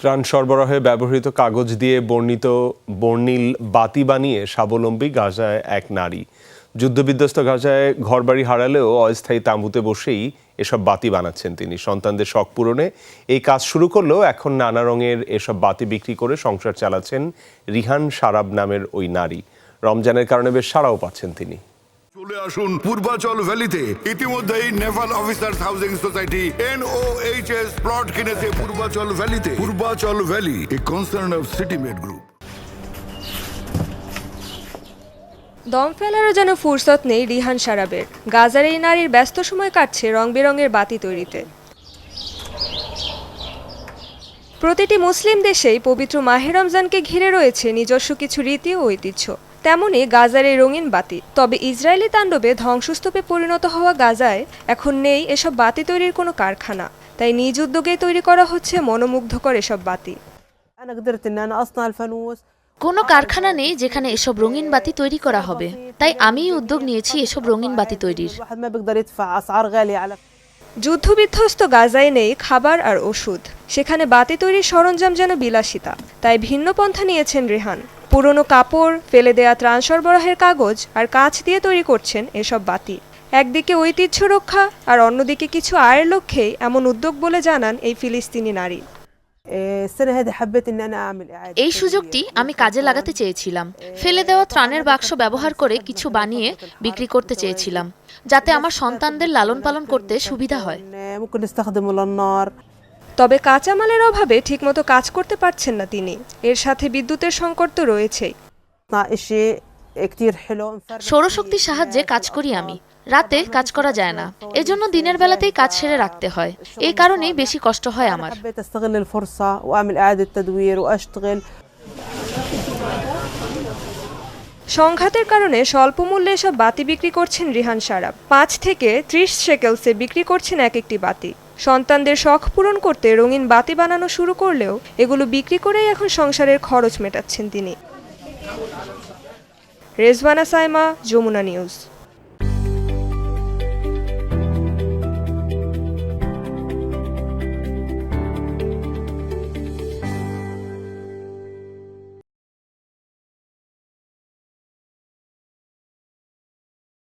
ত্রাণ সরবরাহে ব্যবহৃত কাগজ দিয়ে বর্ণিত বর্ণিল বাতি বানিয়ে স্বাবলম্বী গাজায় এক নারী। যুদ্ধবিধ্বস্ত গাজায় ঘরবাড়ি হারালেও অস্থায়ী তাঁবুতে বসেই এসব বাতি বানাচ্ছেন তিনি। সন্তানদের শখ পূরণে এই কাজ শুরু করলেও এখন নানা রঙের এসব বাতি বিক্রি করে সংসার চালাচ্ছেন রিহান সারাব নামের ওই নারী। রমজানের কারণে বেশ সাড়াও পাচ্ছেন তিনি। চলে আসুন পূর্বাচল ভ্যালিতে। ইতিমধ্যেই naval officers housing society N O H S plot কিনেছে Purbachal ভ্যালিতে। Purbachal valley a concern of city med group দম ফেলারও যেন ফুরসত নেই রিহান সারাবের। গাজার এই নারীর ব্যস্ত সময় কাটছে রং বেরঙের বাতি তৈরিতে। প্রতিটি মুসলিম দেশেই পবিত্র মাহে রমজানকে ঘিরে রয়েছে নিজস্ব কিছু রীতি ও ঐতিহ্য। তেমনই গাজার এই রঙিন বাতি। তবে ইসরায়েলি তাণ্ডবে ধ্বংসস্তূপে পরিণত হওয়া গাজায় এখন নেই এসব বাতি তৈরির কোনো কারখানা। তাই নিজ উদ্যোগে তৈরি করা হচ্ছে মনোমুগ্ধকর এসব বাতি। কোনো কারখানা নেই যেখানে এসব রঙিন বাতি তৈরি করা হবে। তাই আমি উদ্যোগ নিয়েছি এসব রঙিন বাতি তৈরির। যুদ্ধবিধ্বস্ত গাজায় নেই খাবার আর ওষুধ। সেখানে বাতি তৈরির সরঞ্জাম যেন বিলাসিতা। তাই ভিন্ন পন্থা নিয়েছেন রেহান। পুরনো কাপড়, ফেলে দেয়া ত্রাণ সরবরাহের কাগজ আর কাঁচ দিয়ে তৈরি করছেন এসব বাতি। একদিকে ঐতিহ্য রক্ষা আর অন্যদিকে কিছু আয়ের লক্ষ্যেই এমন উদ্যোগ বলে জানান এই ফিলিস্তিনি নারী। এই সুযোগটি আমি কাজে লাগাতে চেয়েছিলাম। ফেলে দেওয়া ত্রাণের বাক্স ব্যবহার করে কিছু বানিয়ে বিক্রি করতে চেয়েছিলাম যাতে আমার সন্তানদের লালন পালন করতে সুবিধা হয়। তবে কাঁচামালের অভাবে ঠিকমতো কাজ করতে পারছেন না তিনি। এর সাথে বিদ্যুতের সংকট তো রয়েছেই। সৌরশক্তির সাহায্যে কাজ করি আমি। রাতে কাজ করা যায় না। এজন্য দিনের বেলাতেই কাজ সেরে রাখতে হয়। এই কারণেই বেশি কষ্ট হয় আমার। সংঘাতের কারণে স্বল্প মূল্যে সব বাতি বিক্রি করছেন রিহান সারা পাঁচ থেকে ত্রিশ সেকেলসে বিক্রি করছেন এক একটি বাতি। সন্তানদের শখ পূরণ করতে রঙিন বাতি বানানো শুরু করলেও এগুলো বিক্রি করেই এখন সংসারের খরচ মেটাচ্ছেন তিনি। রেজওয়ানা সাইমা, যমুনা নিউজ।